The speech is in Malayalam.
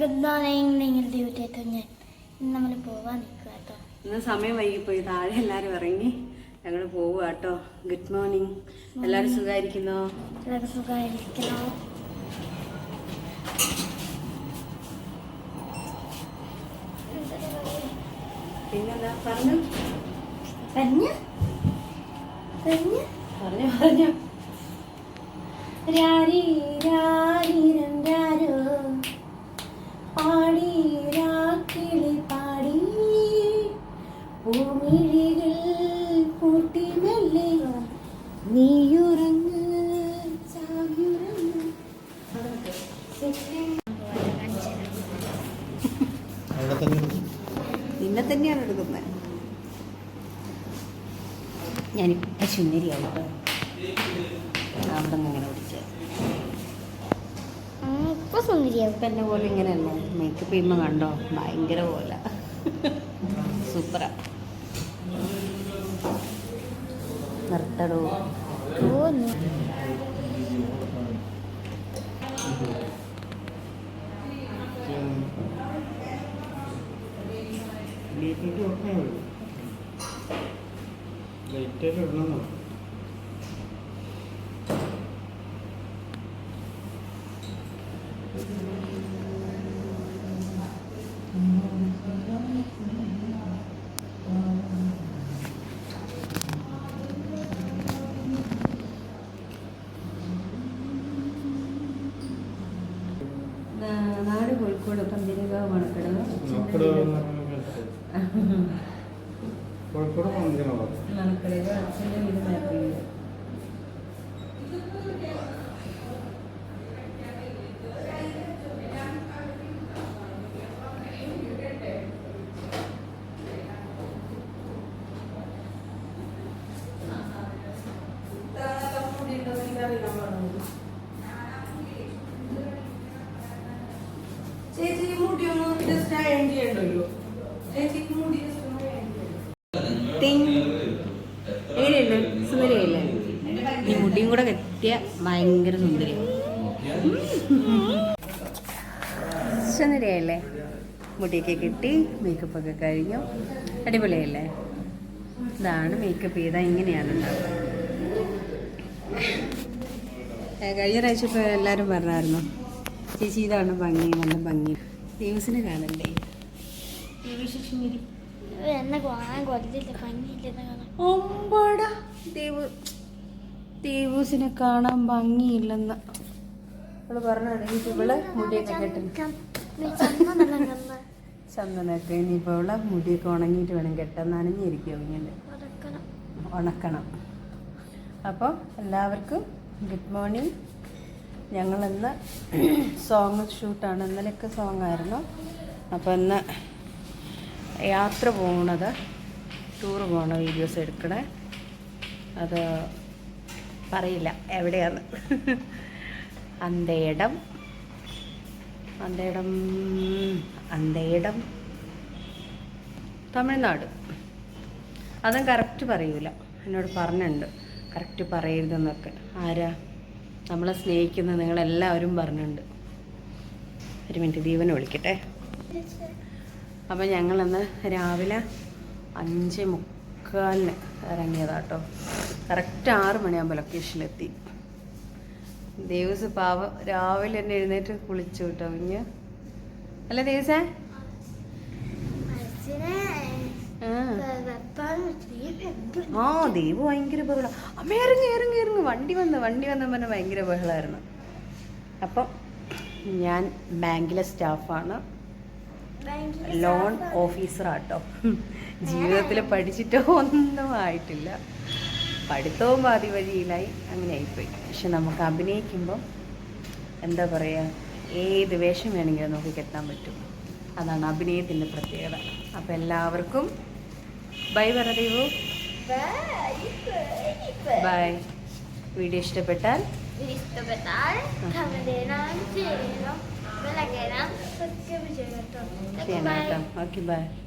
ഗുഡ് മോർണിംഗ് നിങ്ങളുടെ വീട്ടിൽ ഞാൻ ഇന്ന് നമ്മൾ പോവാൻ നിൽക്കുക കേട്ടോ. ഇന്ന് സമയം വൈകിപ്പോയി. താഴെ എല്ലാവരും ഇറങ്ങി. ഞങ്ങൾ പോവുക കേട്ടോ. Good morning. എല്ലാവരും സുഖമായിരിക്കുന്നോ എല്ലാവരും സുഖമായിരിക്കണോ പിന്നെന്താ? പറഞ്ഞു. പറഞ്ഞു. പറഞ്ഞു. പറഞ്ഞു പറഞ്ഞു. നിന്നെ തന്നെയാണ് എടുക്കുന്നത്. ഞാൻ സുന്ദരിയാവും കേട്ടോ അവിടെ നിന്ന് ഇങ്ങനെ പിടിച്ചത് ഇപ്പൊ സുന്ദരിയാവും. ഇപ്പം എന്നെ പോലെ ഇങ്ങനെയല്ല? മേക്കപ്പ് ചെയ്യുമ്പോൾ കണ്ടോ? ഭയങ്കര പോലെ. സൂപ്പറാ. നിർത്തടോ. തോന്നുന്നു ലൈറ്റിട്ട് വെക്കാൻ ലൈറ്റായിട്ട് ഇടണമെന്നോ നാട് കോഴിക്കോട് പന്തിരകാവ് മണക്കട മക്കൾ കോഴിക്കോട് പന്തിനോ മണക്കടയിൽ അച്ഛന്റെ വീട് മാപ്പില്ല ചേച്ചിക്ക് മുടി ഒന്ന് ജസ്റ്റ് അയൺ ചെയ്യണ്ടല്ലോ ചെയ്യണം സുന്ദരിയല്ലേ ഈ മുടിയും കൂടെ കെട്ടിയ ഭയങ്കര സുന്ദരി സുന്ദരിയല്ലേ മുടിയൊക്കെ കെട്ടി മേക്കപ്പ് ഒക്കെ കഴിഞ്ഞു. അടിപൊളിയല്ലേ ഇതാണ് മേക്കപ്പ് ചെയ്താൽ ഇങ്ങനെയാണ് കഴിഞ്ഞ പ്രാവശ്യം എല്ലാവരും പറഞ്ഞായിരുന്നു ചേച്ചി ഇതാണ് ഭംഗി നല്ല ഭംഗി. ദിവസിന് കാണണ്ടേ? എന്നെ കാണാൻ കൊല്ലില്ല ഒമ്പടാ. ദേവു ദേവൂസിനെ കാണാൻ ഭംഗിയില്ലെന്ന്. അവൾ ഇവൾ മുടിയൊക്കെ കെട്ടണം. ചന്ദനൊക്കെ ഇനിയിപ്പോൾ അവളെ മുടിയൊക്കെ ഉണങ്ങിയിട്ട് വേണം കെട്ടാൻ നനഞ്ഞിരിക്കും ഇങ്ങനെ. ഉണക്കണം. അപ്പോൾ എല്ലാവർക്കും ഗുഡ് മോർണിംഗ്. ഞങ്ങളിന്ന് സോങ് ഷൂട്ടാണ് ഇന്നലെയൊക്കെ സോങ് ആയിരുന്നു. അപ്പോൾ ഇന്ന് യാത്ര പോകണത് ടൂർ പോകണ വീഡിയോസ് എടുക്കണേ. അത് പറയില്ല എവിടെയാണ്? അന്തേടം. അന്തേടം അന്തേടം. തമിഴ്നാട്. അതും കറക്റ്റ് പറയൂല. എന്നോട് പറഞ്ഞിട്ടുണ്ട്. കറക്റ്റ് പറയരുതെന്നൊക്കെ. ആരാ? നമ്മളെ സ്നേഹിക്കുന്ന നിങ്ങളെല്ലാവരും പറഞ്ഞിട്ടുണ്ട്. ഒരു മിനിറ്റ് ദീപനെ വിളിക്കട്ടെ. അപ്പം ഞങ്ങളന്ന് രാവിലെ അഞ്ച് മുക്കാലിന് ഇറങ്ങിയതാട്ടോ. കറക്റ്റ് ആറ് മണിയാകുമ്പോൾ ലൊക്കേഷനിലെത്തി ദേവസ് പാവ രാവിലെ തന്നെ എഴുന്നേറ്റ് കുളിച്ചു കേട്ടോ കുഞ്ഞ്. അല്ല ദേവസേ? ആ. ആ ദേവ് ഭയങ്കര ബഹളം. അമ്മ ഇറങ്ങി ഇറങ്ങി ഇറങ്ങി. വണ്ടി വന്ന് വണ്ടി വന്ന പറഞ്ഞാൽ ഭയങ്കര ബഹളമായിരുന്നു അപ്പം ഞാൻ ബാങ്കിലെ സ്റ്റാഫാണ് ലോൺ ഓഫീസറാട്ടോ ജീവിതത്തിൽ പഠിച്ചിട്ടോ ഒന്നും ആയിട്ടില്ല. പഠിത്തവും പാതി വഴിയിലായി അങ്ങനെ ആയിപ്പോയി. പക്ഷെ നമുക്ക് അഭിനയിക്കുമ്പം എന്താ പറയുക ഏത് വേഷം വേണമെങ്കിലും നമുക്ക് കെട്ടാൻ പറ്റും. അതാണ് അഭിനയത്തിന്റെ പ്രത്യേകത. അപ്പം എല്ലാവർക്കും ബൈ പറയൂ ബൈ. വീഡിയോ ഇഷ്ടപ്പെട്ടാൽ ഇഷ്ടപ്പെട്ടാൽ Bye. Okay, Nata. Okay, bye.